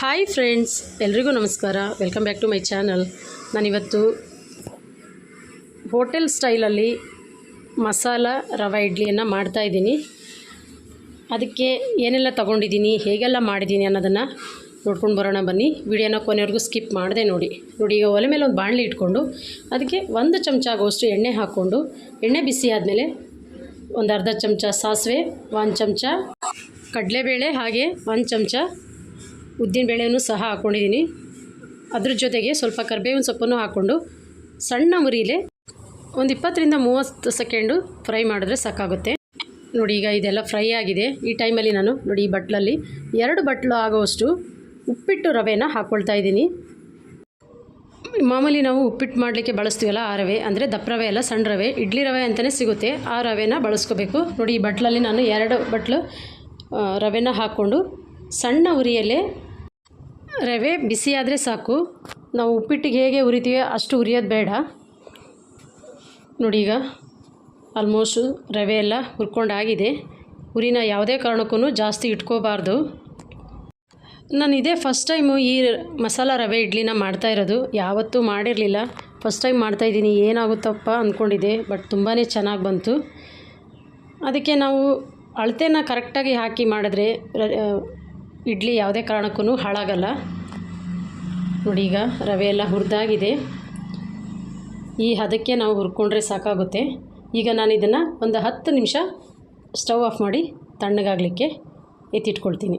Hi friends, ಎಲ್ರಿಗೂ ನಮಸ್ಕಾರ. Welcome back to my channel ನಾನಿವತ್ತು ಹೋಟೆಲ್ ಸ್ಟೈಲಲ್ಲಿ ಮಸಾಲ ರವೆ ಇಡ್ಲಿಯನ್ನು ಮಾಡ್ತಾಯಿದ್ದೀನಿ ಅದಕ್ಕೆ ಏನೆಲ್ಲ ತೊಗೊಂಡಿದ್ದೀನಿ, ಹೇಗೆಲ್ಲ ಮಾಡಿದ್ದೀನಿ ಅನ್ನೋದನ್ನು ನೋಡ್ಕೊಂಡು ಬರೋಣ ಬನ್ನಿ. ವಿಡಿಯೋನ ಕೊನೆವರೆಗೂ ಸ್ಕಿಪ್ ಮಾಡದೆ ನೋಡಿ. ನೋಡಿ, ಈಗ ಒಲೆ ಮೇಲೆ ಒಂದು ಬಾಣಲಿ ಇಟ್ಕೊಂಡು ಅದಕ್ಕೆ ಒಂದು ಚಮಚ ಆಗುವಷ್ಟು ಎಣ್ಣೆ ಹಾಕ್ಕೊಂಡು, ಎಣ್ಣೆ ಬಿಸಿ ಆದಮೇಲೆ ಒಂದು ಅರ್ಧ ಚಮಚ ಸಾಸಿವೆ, ಒಂದು ಚಮಚ ಕಡಲೆಬೇಳೆ, ಹಾಗೆ ಒಂದು ಚಮಚ ಉದ್ದಿನಬೇಳೆನೂ ಸಹ ಹಾಕ್ಕೊಂಡಿದ್ದೀನಿ ಅದ್ರ ಜೊತೆಗೆ ಸ್ವಲ್ಪ ಕರಿಬೇವಿನ ಸೊಪ್ಪನ್ನು ಹಾಕ್ಕೊಂಡು ಸಣ್ಣ ಮುರಿಲೆ ಒಂದು ಇಪ್ಪತ್ತರಿಂದ ಮೂವತ್ತು ಸೆಕೆಂಡು ಫ್ರೈ ಮಾಡಿದ್ರೆ ಸಾಕಾಗುತ್ತೆ. ನೋಡಿ, ಈಗ ಇದೆಲ್ಲ ಫ್ರೈ ಆಗಿದೆ. ಈ ಟೈಮಲ್ಲಿ ನಾನು ನೋಡಿ, ಈ ಬಟ್ಲಲ್ಲಿ ಎರಡು ಬಟ್ಲು ಆಗೋವಷ್ಟು ಉಪ್ಪಿಟ್ಟು ರವೆನ ಹಾಕ್ಕೊಳ್ತಾ ಇದ್ದೀನಿ. ಮಾಮೂಲಿ ನಾವು ಉಪ್ಪಿಟ್ಟು ಮಾಡಲಿಕ್ಕೆ ಬಳಸ್ತೀವಲ್ಲ, ಆ ರವೆ. ಅಂದರೆ ದಪ್ಪ ರವೆ ಅಲ್ಲ, ಸಣ್ಣ ರವೆ. ಇಡ್ಲಿ ರವೆ ಅಂತಲೇ ಸಿಗುತ್ತೆ. ಆ ರವೆನ ಬಳಸ್ಕೋಬೇಕು. ನೋಡಿ, ಈ ಬಟ್ಲಲ್ಲಿ ನಾನು ಎರಡು ಬಟ್ಲು ರವೆನ ಹಾಕ್ಕೊಂಡು ಸಣ್ಣ ಉರಿಯಲ್ಲೇ ರವೆ, ಬಿಸಿ ಆದರೆ ಸಾಕು. ನಾವು ಉಪ್ಪಿಟ್ಟಿಗೆ ಹೇಗೆ ಉರಿತೀವಿ ಅಷ್ಟು ಉರಿಯೋದು ಬೇಡ. ನೋಡಿ ಈಗ ಆಲ್ಮೋಸ್ಟು ರವೆ ಎಲ್ಲ ಹುರ್ಕೊಂಡಾಗಿದೆ ಉರಿನ ಯಾವುದೇ ಕಾರಣಕ್ಕೂ ಜಾಸ್ತಿ ಇಟ್ಕೋಬಾರ್ದು. ನಾನು ಇದೇ ಫಸ್ಟ್ ಟೈಮು ಈ ಮಸಾಲ ರವೆ ಇಡ್ಲಿನ ಮಾಡ್ತಾ ಇರೋದು. ಯಾವತ್ತೂ ಮಾಡಿರಲಿಲ್ಲ. ಫಸ್ಟ್ ಟೈಮ್ ಮಾಡ್ತಾಯಿದ್ದೀನಿ ಏನಾಗುತ್ತಪ್ಪ ಅಂದ್ಕೊಂಡಿದ್ದೆ ಬಟ್ ತುಂಬಾ ಚೆನ್ನಾಗಿ ಬಂತು. ಅದಕ್ಕೆ ನಾವು ಅಳತೆನ ಕರೆಕ್ಟಾಗಿ ಹಾಕಿ ಮಾಡಿದ್ರೆ ಇಡ್ಲಿ ಯಾವುದೇ ಕಾರಣಕ್ಕೂ ಹಾಳಾಗಲ್ಲ. ನೋಡಿ ಈಗ ರವೆ ಎಲ್ಲ ಹುರಿದಾಗಿದೆ. ಈ ಹದಕ್ಕೆ ನಾವು ಹುರ್ಕೊಂಡ್ರೆ ಸಾಕಾಗುತ್ತೆ. ಈಗ ನಾನು ಇದನ್ನು ಒಂದು ಹತ್ತು ನಿಮಿಷ ಸ್ಟವ್ ಆಫ್ ಮಾಡಿ ತಣ್ಣಗಾಗಲಿಕ್ಕೆ ಎತ್ತಿಟ್ಕೊಳ್ತೀನಿ.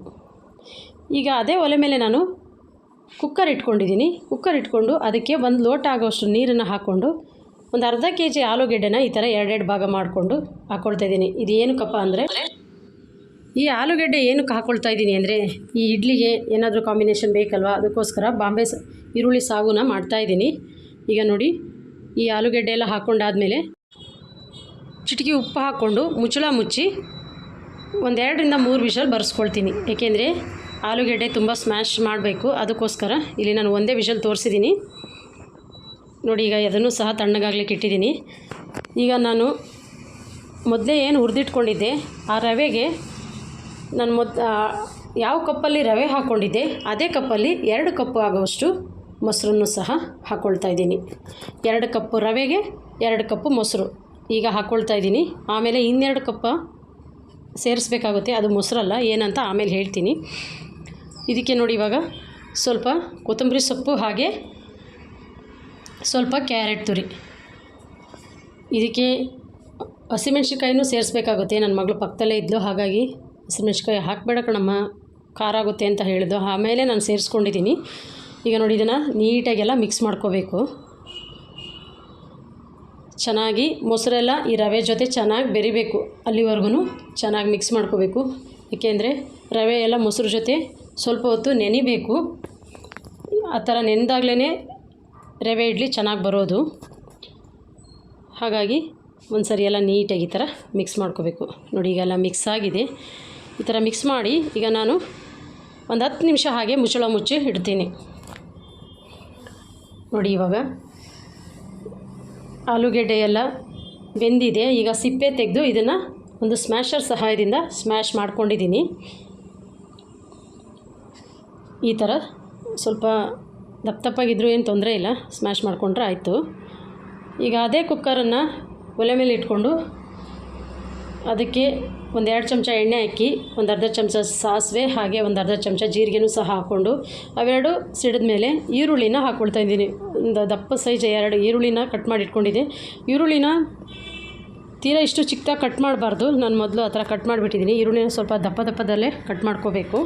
ಈಗ ಅದೇ ಒಲೆ ಮೇಲೆ ನಾನು ಕುಕ್ಕರ್ ಇಟ್ಕೊಂಡಿದ್ದೀನಿ. ಕುಕ್ಕರ್ ಇಟ್ಕೊಂಡು ಅದಕ್ಕೆ ಒಂದು ಲೋಟ ಆಗೋಷ್ಟು ನೀರನ್ನು ಹಾಕ್ಕೊಂಡು ಒಂದು ಅರ್ಧ ಕೆ ಜಿ ಆಲೂಗೆಡ್ಡೆನ ಈ ಥರ ಎರಡೆರಡು ಭಾಗ ಮಾಡಿಕೊಂಡು ಹಾಕ್ಕೊಳ್ತಾ ಇದ್ದೀನಿ. ಇದು ಏನಕ್ಕಪ್ಪ ಅಂದರೆ ಈ ಆಲೂಗಡ್ಡೆ ಏನಕ್ಕೆ ಹಾಕ್ಕೊಳ್ತಾ ಇದ್ದೀನಿ ಅಂದರೆ ಈ ಇಡ್ಲಿಗೆ ಏನಾದರೂ ಕಾಂಬಿನೇಷನ್ ಬೇಕಲ್ವಾ? ಅದಕ್ಕೋಸ್ಕರ ಬಾಂಬೆ ಈರುಳ್ಳಿ ಸಾಗುನ ಮಾಡ್ತಾಯಿದ್ದೀನಿ ಈಗ ನೋಡಿ, ಈ ಆಲೂಗಡ್ಡೆ ಎಲ್ಲ ಹಾಕ್ಕೊಂಡಾದಮೇಲೆ ಚಿಟಿಕೆ ಉಪ್ಪು ಹಾಕ್ಕೊಂಡು ಮುಚ್ಚಳ ಮುಚ್ಚಿ ಒಂದೆರಡರಿಂದ ಮೂರು ವಿಷಲ್ ಬರ್ಸ್ಕೊಳ್ತೀನಿ. ಏಕೆಂದರೆ ಆಲೂಗೆಡ್ಡೆ ತುಂಬ ಸ್ಮ್ಯಾಶ್ ಮಾಡಬೇಕು. ಅದಕ್ಕೋಸ್ಕರ ಇಲ್ಲಿ ನಾನು ಒಂದೇ ವಿಷಲ್ ತೋರಿಸಿದ್ದೀನಿ. ನೋಡಿ, ಈಗ ಅದನ್ನು ಸಹ ತಣ್ಣಗಾಗ್ಲಿಕ್ಕೆ ಇಟ್ಟಿದ್ದೀನಿ. ಈಗ ನಾನು ಮೊದಲೇ ಏನು ಹುರಿದಿಟ್ಕೊಂಡಿದ್ದೆ, ಆ ರವೆಗೆ ನಾನು ಮೊದ ಯಾವ ಕಪ್ಪಲ್ಲಿ ರವೆ ಹಾಕ್ಕೊಂಡಿದ್ದೆ ಅದೇ ಕಪ್ಪಲ್ಲಿ ಎರಡು ಕಪ್ಪು ಆಗುವಷ್ಟು ಮೊಸರನ್ನು ಸಹ ಹಾಕ್ಕೊಳ್ತಾ ಇದ್ದೀನಿ. ಎರಡು ಕಪ್ಪು ರವೆಗೆ, ಎರಡು ಕಪ್ಪು ಮೊಸರು. ಈಗ ಹಾಕ್ಕೊಳ್ತಾ ಇದ್ದೀನಿ. ಆಮೇಲೆ ಇನ್ನೆರಡು ಕಪ್ಪ ಸೇರಿಸ್ಬೇಕಾಗುತ್ತೆ. ಅದು ಮೊಸರಲ್ಲ, ಏನಂತ ಆಮೇಲೆ ಹೇಳ್ತೀನಿ. ಇದಕ್ಕೆ ನೋಡಿ ಇವಾಗ ಸ್ವಲ್ಪ ಕೊತ್ತಂಬರಿ ಸೊಪ್ಪು ಹಾಗೆ ಸ್ವಲ್ಪ ಕ್ಯಾರೆಟ್ ತುರಿ. ಇದಕ್ಕೆ ಹಸಿಮೆಣ್ಸಿನ್ಕಾಯಿನೂ ಸೇರಿಸ್ಬೇಕಾಗುತ್ತೆ. ನನ್ನ ಮಗಳು ಪಕ್ಕದಲ್ಲೇ ಇದ್ದು ಹಾಗಾಗಿ ಹಸಿಮೆಣ್ಸಿನ್ಕಾಯಿ ಹಾಕಬೇಡ ಕಣಮ್ಮ, ಖಾರ ಆಗುತ್ತೆ ಅಂತ ಹೇಳಿದ್ದು. ಆಮೇಲೆ ನಾನು ಸೇರಿಸ್ಕೊಂಡಿದ್ದೀನಿ. ಈಗ ನೋಡಿ, ಇದನ್ನು ನೀಟಾಗೆಲ್ಲ ಮಿಕ್ಸ್ ಮಾಡ್ಕೋಬೇಕು. ಚೆನ್ನಾಗಿ ಮೊಸರೆಲ್ಲ ಈ ರವೆ ಜೊತೆ ಚೆನ್ನಾಗಿ ಬೆರಿಬೇಕು ಅಲ್ಲಿವರೆಗೂ ಚೆನ್ನಾಗಿ ಮಿಕ್ಸ್ ಮಾಡ್ಕೋಬೇಕು. ಏಕೆಂದರೆ ರವೆ ಎಲ್ಲ ಮೊಸರು ಜೊತೆ ಸ್ವಲ್ಪ ಹೊತ್ತು ನೆನಿಬೇಕು. ಆ ಥರ ನೆನೆದಾಗ್ಲೇ ರವೆ ಇಡ್ಲಿ ಚೆನ್ನಾಗಿ ಬರೋದು. ಹಾಗಾಗಿ ಒಂದು ಸರಿ ಎಲ್ಲ ನೀಟಾಗಿ ಈ ಥರ ಮಿಕ್ಸ್ ಮಾಡ್ಕೋಬೇಕು. ನೋಡಿ ಈಗೆಲ್ಲ ಮಿಕ್ಸ್ ಆಗಿದೆ. ಈ ಥರ ಮಿಕ್ಸ್ ಮಾಡಿ ಈಗ ನಾನು ಒಂದು ಹತ್ತು ನಿಮಿಷ ಹಾಗೆ ಮುಚ್ಚಳ ಮುಚ್ಚಿ ಇಡ್ತೀನಿ. ನೋಡಿ ಇವಾಗ ಆಲೂಗೆಡ್ಡೆ ಎಲ್ಲ ಬೆಂದಿದೆ. ಈಗ ಸಿಪ್ಪೆ ತೆಗೆದು ಇದನ್ನು ಒಂದು ಸ್ಮ್ಯಾಶರ್ ಸಹಾಯದಿಂದ ಸ್ಮ್ಯಾಶ್ ಮಾಡ್ಕೊಂಡಿದ್ದೀನಿ. ಈ ಥರ ಸ್ವಲ್ಪ ದಪ್ಪ ದಪ್ಪಾಗಿದ್ದರೂ ಏನು ತೊಂದರೆ ಇಲ್ಲ. ಸ್ಮ್ಯಾಶ್ ಮಾಡಿಕೊಂಡ್ರೆ ಆಯಿತು. ಈಗ ಅದೇ ಕುಕ್ಕರನ್ನು ಒಲೆ ಮೇಲೆ ಇಟ್ಕೊಂಡು ಅದಕ್ಕೆ ಒಂದು ಎರಡು ಚಮಚ ಎಣ್ಣೆ ಹಾಕಿ ಒಂದು ಅರ್ಧ ಚಮಚ ಸಾಸಿವೆ, ಹಾಗೆ ಒಂದು ಅರ್ಧ ಚಮಚ ಜೀರಿಗೆನೂ ಸಹ ಹಾಕ್ಕೊಂಡು, ಅವೆರಡು ಸಿಡಿದ ಮೇಲೆ ಈರುಳ್ಳಿನ ಹಾಕ್ಕೊಳ್ತಾ ಇದ್ದೀನಿ. ಒಂದು ದಪ್ಪ ಸೈಜ್ ಎರಡು ಈರುಳ್ಳಿನ ಕಟ್ ಮಾಡಿ ಇಟ್ಕೊಂಡಿದ್ದೆ. ಈರುಳ್ಳಿನ ತೀರಾ ಇಷ್ಟು ಚಿಕ್ಕದಾಗಿ ಕಟ್ ಮಾಡಬಾರ್ದು. ನಾನು ಮೊದಲು ಆ ಥರ ಕಟ್ ಮಾಡಿಬಿಟ್ಟಿದ್ದೀನಿ. ಈರುಳ್ಳಿನ ಸ್ವಲ್ಪ ದಪ್ಪ ದಪ್ಪದಲ್ಲೇ ಕಟ್ ಮಾಡ್ಕೋಬೇಕು.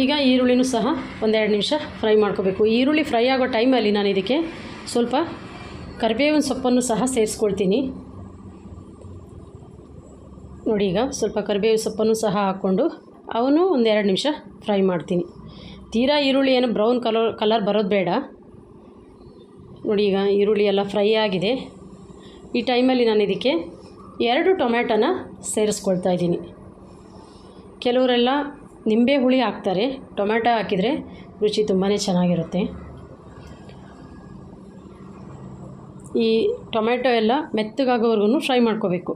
ಈಗ ಈರುಳ್ಳಿನೂ ಸಹ ಒಂದೆರಡು ನಿಮಿಷ ಫ್ರೈ ಮಾಡ್ಕೋಬೇಕು. ಈರುಳ್ಳಿ ಫ್ರೈ ಆಗೋ ಟೈಮಲ್ಲಿ ನಾನು ಇದಕ್ಕೆ ಸ್ವಲ್ಪ ಕರಿಬೇವಿನ ಸೊಪ್ಪನ್ನು ಸಹ ಸೇರಿಸ್ಕೊಳ್ತೀನಿ. ನೋಡಿ ಈಗ ಸ್ವಲ್ಪ ಕರಿಬೇವು ಸೊಪ್ಪನ್ನು ಸಹ ಹಾಕ್ಕೊಂಡು ಅವನು ಒಂದೆರಡು ನಿಮಿಷ ಫ್ರೈ ಮಾಡ್ತೀನಿ. ತೀರಾ ಈರುಳ್ಳಿ ಏನು ಬ್ರೌನ್ ಕಲರ್ ಕಲರ್ ಬರೋದು ಬೇಡ. ನೋಡಿ ಈಗ ಈರುಳ್ಳಿ ಎಲ್ಲ ಫ್ರೈ ಆಗಿದೆ. ಈ ಟೈಮಲ್ಲಿ ನಾನು ಇದಕ್ಕೆ ಎರಡು ಟೊಮ್ಯಾಟೋನ ಸೇರಿಸ್ಕೊಳ್ತಾ ಇದ್ದೀನಿ. ಕೆಲವರೆಲ್ಲ ನಿಂಬೆ ಹುಳಿ ಹಾಕ್ತಾರೆ. ಟೊಮ್ಯಾಟೊ ಹಾಕಿದರೆ ರುಚಿ ತುಂಬಾ ಚೆನ್ನಾಗಿರುತ್ತೆ. ಈ ಟೊಮ್ಯಾಟೊ ಎಲ್ಲ ಮೆತ್ತಗಾಗೋವರೆಗೂ ಫ್ರೈ ಮಾಡ್ಕೋಬೇಕು.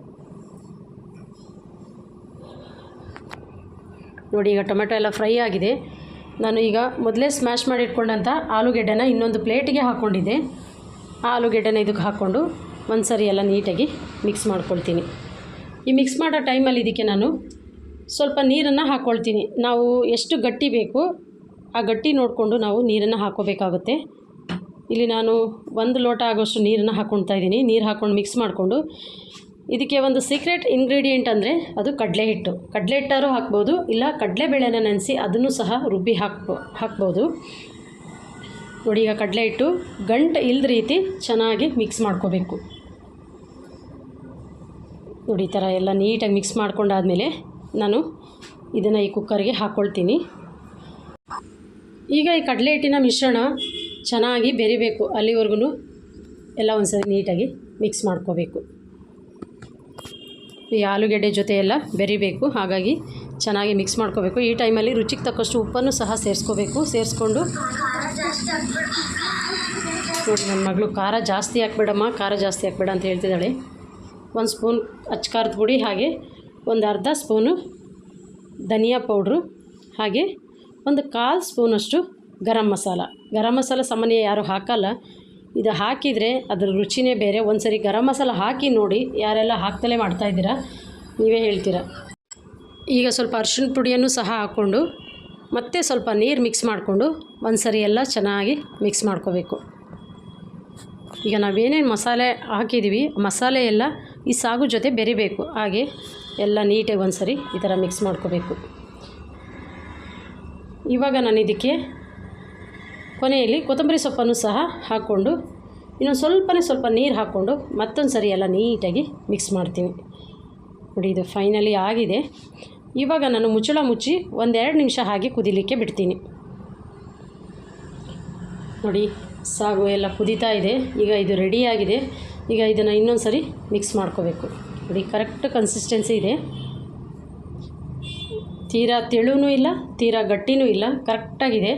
ನೋಡಿ, ಈಗ ಟೊಮೆಟೊ ಎಲ್ಲ ಫ್ರೈ ಆಗಿದೆ. ನಾನು ಈಗ ಮೊದಲೇ ಸ್ಮ್ಯಾಶ್ ಮಾಡಿ ಇಟ್ಕೊಂಡಂಥ ಆಲೂಗೆಡ್ಡೆನ ಇನ್ನೊಂದು ಪ್ಲೇಟಿಗೆ ಹಾಕ್ಕೊಂಡಿದ್ದೆ ಆ ಆಲೂಗೆಡ್ಡೆನ ಇದಕ್ಕೆ ಹಾಕ್ಕೊಂಡು ಒಂದು ಸರಿ ಎಲ್ಲ ನೀಟಾಗಿ ಮಿಕ್ಸ್ ಮಾಡ್ಕೊಳ್ತೀನಿ. ಈ ಮಿಕ್ಸ್ ಮಾಡೋ ಟೈಮಲ್ಲಿ ಇದಕ್ಕೆ ನಾನು ಸ್ವಲ್ಪ ನೀರನ್ನು ಹಾಕ್ಕೊಳ್ತೀನಿ ನಾವು ಎಷ್ಟು ಗಟ್ಟಿ ಬೇಕು, ಆ ಗಟ್ಟಿ ನೋಡಿಕೊಂಡು ನಾವು ನೀರನ್ನು ಹಾಕೋಬೇಕಾಗುತ್ತೆ. ಇಲ್ಲಿ ನಾನು ಒಂದು ಲೋಟ ಆಗೋಷ್ಟು ನೀರನ್ನು ಹಾಕ್ಕೊಳ್ತಾ ಇದ್ದೀನಿ. ನೀರು ಹಾಕ್ಕೊಂಡು ಮಿಕ್ಸ್ ಮಾಡಿಕೊಂಡು ಇದಕ್ಕೆ ಒಂದು ಸೀಕ್ರೆಟ್ ಇಂಗ್ರೀಡಿಯೆಂಟ್ ಅಂದರೆ ಅದು ಕಡಲೆ ಹಿಟ್ಟು ಕಡಲೆ ಹಿಟ್ಟಾರು ಹಾಕ್ಬೋದು, ಇಲ್ಲ ಕಡಲೆ ಬೇಳೆನ ನೆನೆಸಿ ಅದನ್ನು ಸಹ ರುಬ್ಬಿ ಹಾಕ್ಬೋ ಹಾಕ್ಬೋದು. ನೋಡಿ ಕಡಲೆ ಹಿಟ್ಟು ಗಂಟು ಇಲ್ಲದ ರೀತಿ ಚೆನ್ನಾಗಿ ಮಿಕ್ಸ್ ಮಾಡ್ಕೋಬೇಕು. ನೋಡಿ, ಈ ಥರ ಎಲ್ಲ ನೀಟಾಗಿ ಮಿಕ್ಸ್ ಮಾಡ್ಕೊಂಡಾದಮೇಲೆ ನಾನು ಇದನ್ನು ಈ ಕುಕ್ಕರ್ಗೆ ಹಾಕ್ಕೊಳ್ತೀನಿ ಈಗ ಈ ಕಡಲೆ ಹಿಟ್ಟಿನ ಮಿಶ್ರಣ ಚೆನ್ನಾಗಿ ಬೆರಿಬೇಕು. ಅಲ್ಲಿವರೆಗೂ ಎಲ್ಲ ಒಂದ್ಸರಿ ನೀಟಾಗಿ ಮಿಕ್ಸ್ ಮಾಡ್ಕೋಬೇಕು. ಈ ಆಲೂಗೆಡ್ಡೆ ಜೊತೆ ಎಲ್ಲ ಬೆರಿಬೇಕು. ಹಾಗಾಗಿ ಚೆನ್ನಾಗಿ ಮಿಕ್ಸ್ ಮಾಡ್ಕೋಬೇಕು. ಈ ಟೈಮಲ್ಲಿ ರುಚಿಗೆ ತಕ್ಕಷ್ಟು ಉಪ್ಪನ್ನು ಸಹ ಸೇರಿಸ್ಕೋಬೇಕು. ಸೇರಿಸ್ಕೊಂಡು ನೋಡಿ ನನ್ನ ಮಗಳು, ಖಾರ ಜಾಸ್ತಿ ಹಾಕ್ಬೇಡಮ್ಮ, ಖಾರ ಜಾಸ್ತಿ ಹಾಕ್ಬೇಡ ಅಂತ ಹೇಳ್ತಿದ್ದಾಳೆ. ಒಂದು ಸ್ಪೂನ್ ಅಚ್ಕಾರದ ಪುಡಿ, ಹಾಗೆ ಒಂದು ಅರ್ಧ ಸ್ಪೂನು ಧನಿಯಾ ಪೌಡ್ರು, ಹಾಗೆ ಒಂದು ಕಾಲು ಸ್ಪೂನಷ್ಟು ಗರಂ ಮಸಾಲ. ಗರಂ ಮಸಾಲ ಸಾಮಾನ್ಯ ಯಾರು ಹಾಕಲ್ಲ. ಇದು ಹಾಕಿದರೆ ಅದ್ರ ರುಚಿನೇ ಬೇರೆ. ಒಂದು ಸರಿ ಗರಂ ಮಸಾಲ ಹಾಕಿ ನೋಡಿ ಯಾರೆಲ್ಲ ಹಾಕ್ತಲೇ ಮಾಡ್ತಾಯಿದ್ದೀರಾ ನೀವೇ ಹೇಳ್ತೀರಾ? ಈಗ ಸ್ವಲ್ಪ ಅರ್ಶಿಣ ಪುಡಿಯನ್ನು ಸಹ ಹಾಕ್ಕೊಂಡು, ಮತ್ತೆ ಸ್ವಲ್ಪ ನೀರು ಮಿಕ್ಸ್ ಮಾಡಿಕೊಂಡು ಒಂದು ಸರಿ ಎಲ್ಲ ಚೆನ್ನಾಗಿ ಮಿಕ್ಸ್ ಮಾಡ್ಕೋಬೇಕು. ಈಗ ನಾವೇನೇನು ಮಸಾಲೆ ಹಾಕಿದ್ದೀವಿ ಮಸಾಲೆ ಎಲ್ಲ ಈ ಸಾಗು ಜೊತೆ ಬೆರಿಬೇಕು. ಹಾಗೆ ಎಲ್ಲ ನೀಟಾಗಿ ಒಂದು ಸರಿ ಈ ಥರ ಮಿಕ್ಸ್ ಮಾಡ್ಕೋಬೇಕು. ಇವಾಗ ನಾನು ಇದಕ್ಕೆ ಕೊನೆಯಲ್ಲಿ ಕೊತ್ತಂಬರಿ ಸೊಪ್ಪನ್ನು ಸಹ ಹಾಕ್ಕೊಂಡು, ಇನ್ನೊಂದು ಸ್ವಲ್ಪನೇ ಸ್ವಲ್ಪ ನೀರು ಹಾಕ್ಕೊಂಡು ಮತ್ತೊಂದು ಸರಿ ಎಲ್ಲ ನೀಟಾಗಿ ಮಿಕ್ಸ್ ಮಾಡ್ತೀನಿ. ನೋಡಿ, ಇದು ಫೈನಲಿ ಆಗಿದೆ. ಇವಾಗ ನಾನು ಮುಚ್ಚಳ ಮುಚ್ಚಿ ಒಂದೆರಡು ನಿಮಿಷ ಹಾಗೆ ಕುದಿಲಿಕ್ಕೆ ಬಿಡ್ತೀನಿ. ನೋಡಿ, ಸಾಗು ಎಲ್ಲ ಕುದೀತಾ ಇದೆ. ಈಗ ಇದು ರೆಡಿಯಾಗಿದೆ ಈಗ ಇದನ್ನು ಇನ್ನೊಂದು ಸರಿ ಮಿಕ್ಸ್ ಮಾಡ್ಕೋಬೇಕು. ನೋಡಿ ಕರೆಕ್ಟ್ ಕನ್ಸಿಸ್ಟೆನ್ಸಿ ಇದೆ. ತೀರಾ ತೆಳುನೂ ಇಲ್ಲ, ತೀರಾ ಗಟ್ಟಿನೂ ಇಲ್ಲ ಕರೆಕ್ಟಾಗಿದೆ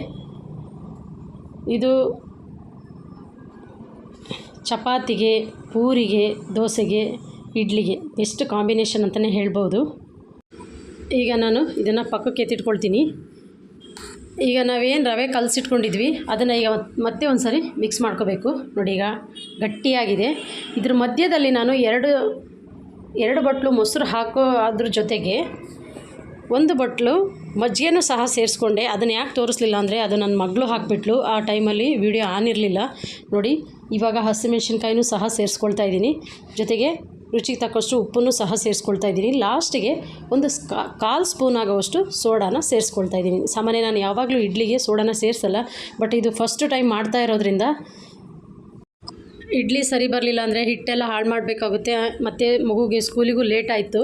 ಇದು ಚಪಾತಿಗೆ, ಪೂರಿಗೆ, ದೋಸೆಗೆ, ಇಡ್ಲಿಗೆ ಎಷ್ಟು ಕಾಂಬಿನೇಷನ್ ಅಂತಲೇ ಹೇಳ್ಬೋದು. ಈಗ ನಾನು ಇದನ್ನು ಪಕ್ಕಕ್ಕೆ ಎತ್ತಿಟ್ಕೊಳ್ತೀನಿ. ಈಗ ನಾವೇನು ರವೆ ಕಲಸಿಟ್ಕೊಂಡಿದ್ವಿ, ಅದನ್ನು ಈಗ ಮತ್ತೆ ಒಂದು ಸರಿ ಮಿಕ್ಸ್ ಮಾಡ್ಕೋಬೇಕು. ನೋಡಿ ಈಗ ಗಟ್ಟಿಯಾಗಿದೆ. ಇದ್ರ ಮಧ್ಯದಲ್ಲಿ ನಾನು ಎರಡು ಎರಡು ಬಟ್ಲು ಮೊಸರು ಹಾಕೋ ಅದ್ರ ಜೊತೆಗೆ ಒಂದು ಬಟ್ಲು ಮಜ್ಜಿಗೆನೂ ಸಹ ಸೇರಿಸ್ಕೊಂಡೆ. ಅದನ್ನು ಯಾಕೆ ತೋರಿಸ್ಲಿಲ್ಲ ಅಂದರೆ ಅದು ನನ್ನ ಮಗಳು ಹಾಕಿಬಿಟ್ಲು. ಆ ಟೈಮಲ್ಲಿ ವಿಡಿಯೋ ಆನ್ ಇರಲಿಲ್ಲ. ನೋಡಿ, ಇವಾಗ ಹಸಿಮೆಣ್ಸಿನ್ಕಾಯಿನೂ ಸಹ ಸೇರಿಸ್ಕೊಳ್ತಾ ಇದ್ದೀನಿ. ಜೊತೆಗೆ ರುಚಿಗೆ ತಕ್ಕಷ್ಟು ಉಪ್ಪನ್ನು ಸಹ ಸೇರಿಸ್ಕೊಳ್ತಾ ಇದ್ದೀನಿ. ಲಾಸ್ಟಿಗೆ ಒಂದು ಕಾಲು ಸ್ಪೂನ್ ಆಗೋವಷ್ಟು ಸೋಡಾನ ಸೇರಿಸ್ಕೊಳ್ತಾ ಇದ್ದೀನಿ. ಸಾಮಾನ್ಯ ನಾನು ಯಾವಾಗಲೂ ಇಡ್ಲಿಗೆ ಸೋಡಾನ ಸೇರಿಸಲ್ಲ, ಬಟ್ ಇದು ಫಸ್ಟ್ ಟೈಮ್ ಮಾಡ್ತಾ ಇರೋದ್ರಿಂದ ಇಡ್ಲಿ ಸರಿ ಬರಲಿಲ್ಲ ಅಂದರೆ ಹಿಟ್ಟೆಲ್ಲ ಹಾಳು ಮಾಡಬೇಕಾಗುತ್ತೆ. ಮತ್ತು ಮಗುಗೆ ಸ್ಕೂಲಿಗೂ ಲೇಟ್ ಆಯಿತು.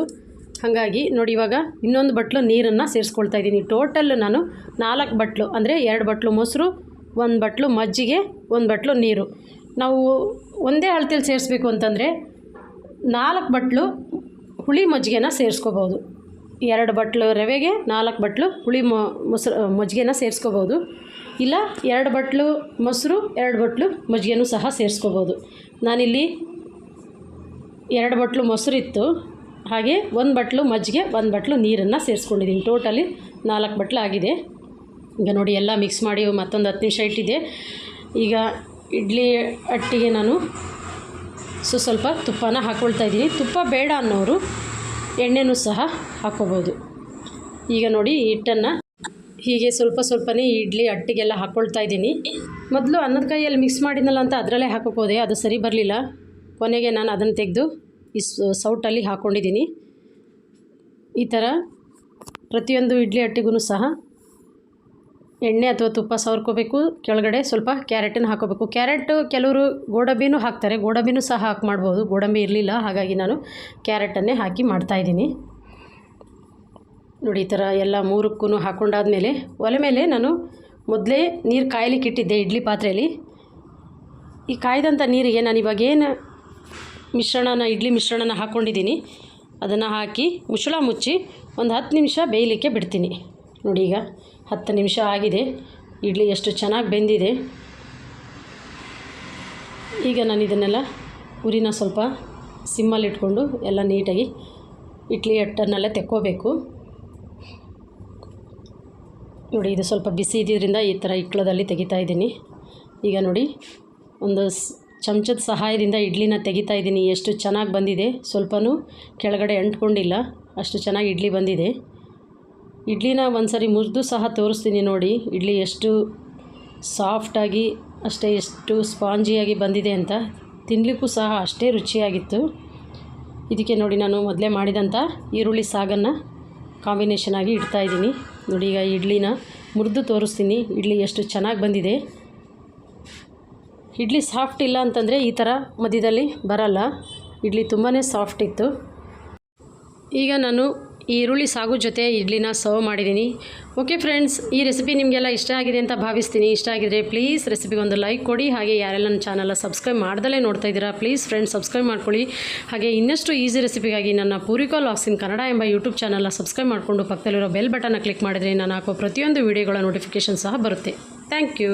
ಹಾಗಾಗಿ ನೋಡಿ ಇವಾಗ ಇನ್ನೊಂದು ಬಟ್ಲು ನೀರನ್ನು ಸೇರಿಸ್ಕೊಳ್ತಾ ಇದ್ದೀನಿ. ಟೋಟಲ್ ನಾನು ನಾಲ್ಕು ಬಟ್ಲು, ಅಂದರೆ ಎರಡು ಬಟ್ಲು ಮೊಸರು, ಒಂದು ಬಟ್ಲು ಮಜ್ಜಿಗೆ, ಒಂದು ಬಟ್ಲು ನೀರು. ನಾವು ಒಂದೇ ಅಳತೆಯಲ್ಲಿ ಸೇರಿಸ್ಬೇಕು ಅಂತಂದರೆ ನಾಲ್ಕು ಬಟ್ಲು ಹುಳಿ ಮಜ್ಜಿಗೆನ ಸೇರಿಸ್ಕೋಬೋದು. ಎರಡು ಬಟ್ಲು ರವೆಗೆ, ನಾಲ್ಕು ಬಟ್ಲು ಹುಳಿ ಮೊಸರು ಮಜ್ಜಿಗೆನ ಸೇರಿಸ್ಕೋಬೋದು. ಇಲ್ಲ, ಎರಡು ಬಟ್ಲು ಮೊಸರು, ಎರಡು ಬಟ್ಲು ಮಜ್ಜಿಗೆನೂ ಸಹ ಸೇರಿಸ್ಕೋಬೋದು. ನಾನಿಲ್ಲಿ ಎರಡು ಬಟ್ಲು ಮೊಸರಿತ್ತು. ಹಾಗೆ ಒಂದು ಬಟ್ಲು ಮಜ್ಜಿಗೆ, ಒಂದು ಬಟ್ಲು ನೀರನ್ನು ಸೇರಿಸ್ಕೊಂಡಿದ್ದೀನಿ ಟೋಟಲಿ ನಾಲ್ಕು ಬಟ್ಲು ಆಗಿದೆ. ಈಗ ನೋಡಿ ಎಲ್ಲ ಮಿಕ್ಸ್ ಮಾಡಿ ಮತ್ತೊಂದು ಹತ್ತು ನಿಮಿಷ ಇಟ್ಟಿದೆ. ಈಗ ಇಡ್ಲಿ ಅಟ್ಟಿಗೆ ನಾನು ಸೊ ಸ್ವಲ್ಪ ತುಪ್ಪನ ಹಾಕ್ಕೊಳ್ತಾ ಇದ್ದೀನಿ. ತುಪ್ಪ ಬೇಡ ಅನ್ನೋರು ಎಣ್ಣೆನೂ ಸಹ ಹಾಕ್ಕೋಬೋದು ಈಗ ನೋಡಿ ಹಿಟ್ಟನ್ನು ಹೀಗೆ ಸ್ವಲ್ಪ ಸ್ವಲ್ಪನೇ ಇಡ್ಲಿ ಅಟ್ಟಿಗೆಲ್ಲ ಹಾಕ್ಕೊಳ್ತಾ ಇದ್ದೀನಿ. ಮೊದಲು ಅನ್ನದ ಕೈಯಲ್ಲಿ ಮಿಕ್ಸ್ ಮಾಡಿದ್ನಲ್ಲ ಅಂತ ಅದರಲ್ಲೇ ಹಾಕೋಕೋದೆ ಅದು ಸರಿ ಬರಲಿಲ್ಲ. ಕೊನೆಗೆ ನಾನು ಅದನ್ನು ತೆಗೆದು ಈ ಸೌಟಲ್ಲಿ ಹಾಕ್ಕೊಂಡಿದ್ದೀನಿ ಈ ಥರ ಪ್ರತಿಯೊಂದು ಇಡ್ಲಿ ಅಟ್ಟಿಗೂ ಸಹ ಎಣ್ಣೆ ಅಥವಾ ತುಪ್ಪ ಸವರ್ಕೋಬೇಕು. ಕೆಳಗಡೆ ಸ್ವಲ್ಪ ಕ್ಯಾರೆಟನ್ನು ಹಾಕೋಬೇಕು. ಕ್ಯಾರೆಟು ಕೆಲವರು ಗೋಡಂಬಿನೂ ಹಾಕ್ತಾರೆ. ಗೋಡಂಬಿನೂ ಸಹ ಹಾಕಿ ಮಾಡ್ಬೋದು. ಗೋಡಂಬಿ ಇರಲಿಲ್ಲ, ಹಾಗಾಗಿ ನಾನು ಕ್ಯಾರೆಟನ್ನೇ ಹಾಕಿ ಮಾಡ್ತಾಯಿದ್ದೀನಿ ನೋಡಿ, ಈ ಥರ ಎಲ್ಲ ಮೂರಕ್ಕೂ ಹಾಕ್ಕೊಂಡಾದ್ಮೇಲೆ ಒಲೆ ಮೇಲೆ ನಾನು ಮೊದಲೇ ನೀರು ಕಾಯಲಿಕ್ಕೆ ಇಟ್ಟಿದ್ದೆ ಇಡ್ಲಿ ಪಾತ್ರೆಯಲ್ಲಿ. ಈ ಕಾಯ್ದಂಥ ನೀರಿಗೆ ನಾನು ಇವಾಗೇನು ಮಿಶ್ರಣನ, ಇಡ್ಲಿ ಮಿಶ್ರಣನ ಹಾಕ್ಕೊಂಡಿದ್ದೀನಿ ಅದನ್ನು ಹಾಕಿ ಮುಚ್ಚಳ ಮುಚ್ಚಿ ಒಂದು ಹತ್ತು ನಿಮಿಷ ಬೇಯಲಿಕ್ಕೆ ಬಿಡ್ತೀನಿ. ನೋಡಿ ಈಗ ಹತ್ತು ನಿಮಿಷ ಆಗಿದೆ. ಇಡ್ಲಿ ಎಷ್ಟು ಚೆನ್ನಾಗಿ ಬೆಂದಿದೆ. ಈಗ ನಾನು ಇದನ್ನೆಲ್ಲ ಉರಿನ ಸ್ವಲ್ಪ ಸಿಮ್ಮಲ್ಲಿ ಇಟ್ಕೊಂಡು ಎಲ್ಲ ನೀಟಾಗಿ ಇಡ್ಲಿ ಹಿಟ್ಟನ್ನೆಲ್ಲ ತೆಕ್ಕೋಬೇಕು. ನೋಡಿ ಇದು ಸ್ವಲ್ಪ ಬಿಸಿ ಇದ್ದಿದ್ದರಿಂದ ಈ ಥರ ಇಕ್ಕಳದಲ್ಲಿ ತೆಗಿತಾ ಇದ್ದೀನಿ. ಈಗ ನೋಡಿ ಒಂದು ಚಮಚದ ಸಹಾಯದಿಂದ ಇಡ್ಲಿನ ತೆಗಿತಾ ಇದ್ದೀನಿ. ಎಷ್ಟು ಚೆನ್ನಾಗಿ ಬಂದಿದೆ. ಸ್ವಲ್ಪನೂ ಕೆಳಗಡೆ ಅಂಟ್ಕೊಂಡಿಲ್ಲ. ಅಷ್ಟು ಚೆನ್ನಾಗಿ ಇಡ್ಲಿ ಬಂದಿದೆ. ಇಡ್ಲಿನ ಒಂದು ಸರಿ ಮುರಿದು ಸಹ ತೋರಿಸ್ತೀನಿ ನೋಡಿ. ಇಡ್ಲಿ ಎಷ್ಟು ಸಾಫ್ಟಾಗಿ ಅಷ್ಟೇ ಎಷ್ಟು ಸ್ಪಾಂಜಿಯಾಗಿ ಬಂದಿದೆ ಅಂತ. ತಿನ್ನಲಿಕ್ಕೂ ಸಹ ಅಷ್ಟೇ ರುಚಿಯಾಗಿತ್ತು. ಇದಕ್ಕೆ ನೋಡಿ ನಾನು ಮೊದಲೇ ಮಾಡಿದಂಥ ಈರುಳ್ಳಿ ಸಾಗನ್ನು ಕಾಂಬಿನೇಷನ್ ಆಗಿ ಇಡ್ತಾ ಇದ್ದೀನಿ. ನೋಡಿ, ಈಗ ಇಡ್ಲಿನ ಮುರಿದು ತೋರಿಸ್ತೀನಿ. ಇಡ್ಲಿ ಎಷ್ಟು ಚೆನ್ನಾಗಿ ಬಂದಿದೆ. ಇಡ್ಲಿ ಸಾಫ್ಟ್ ಇಲ್ಲ ಅಂತಂದರೆ ಈ ಥರ ಮಧ್ಯದಲ್ಲಿ ಬರಲ್ಲ. ಇಡ್ಲಿ ತುಂಬಾ ಸಾಫ್ಟ್ ಇತ್ತು. ಈಗ ನಾನು ಈರುಳ್ಳಿ ಸಾಗು ಜೊತೆ ಇಡ್ಲಿನ ಸರ್ವ್ ಮಾಡಿದ್ದೀನಿ. ಓಕೆ ಫ್ರೆಂಡ್ಸ್ ಈ ರೆಸಿಪಿ ನಿಮಗೆಲ್ಲ ಇಷ್ಟ ಆಗಿದೆ ಅಂತ ಭಾವಿಸ್ತೀನಿ. ಇಷ್ಟ ಆಗಿದ್ರೆ ಪ್ಲೀಸ್ ರೆಸಿಪಿಗೆ ಒಂದು ಲೈಕ್ ಕೊಡಿ. ಹಾಗೆ ಯಾರೆಲ್ಲ ನನ್ನ ಚಾನಲ್ನ ಸಬ್ಸ್ಕ್ರೈಬ್ ಮಾಡ್ದಲೇ ನೋಡ್ತಾ ಇದ್ದೀರಾ ಪ್ಲೀಸ್ ಫ್ರೆಂಡ್ಸ್ ಸಬ್ಸ್ಕ್ರೈಬ್ ಮಾಡ್ಕೊಳ್ಳಿ. ಹಾಗೆ ಇನ್ನಷ್ಟು ಈಸಿ ರೆಸಿಪಿಗಾಗಿ ನನ್ನ ಪೂರಿಕಾ ಲಾಕ್ಸ್ ಇನ್ ಕನ್ನಡ ಎಂಬ ಯೂಟ್ಯೂಬ್ ಚಾನಲ್ನ ಸಬ್ಸ್ಕ್ರೈಬ್ ಮಾಡಿಕೊಂಡು ಪಕ್ಕದಲ್ಲಿರೋ ಬೆಲ್ ಬಟನ್ನ ಕ್ಲಿಕ್ ಮಾಡಿದರೆ ನಾನು ಹಾಕೋ ಪ್ರತಿಯೊಂದು ವೀಡಿಯೋಗಳ ನೋಟಿಫಿಕೇಷನ್ ಸಹ ಬರುತ್ತೆ. Thank you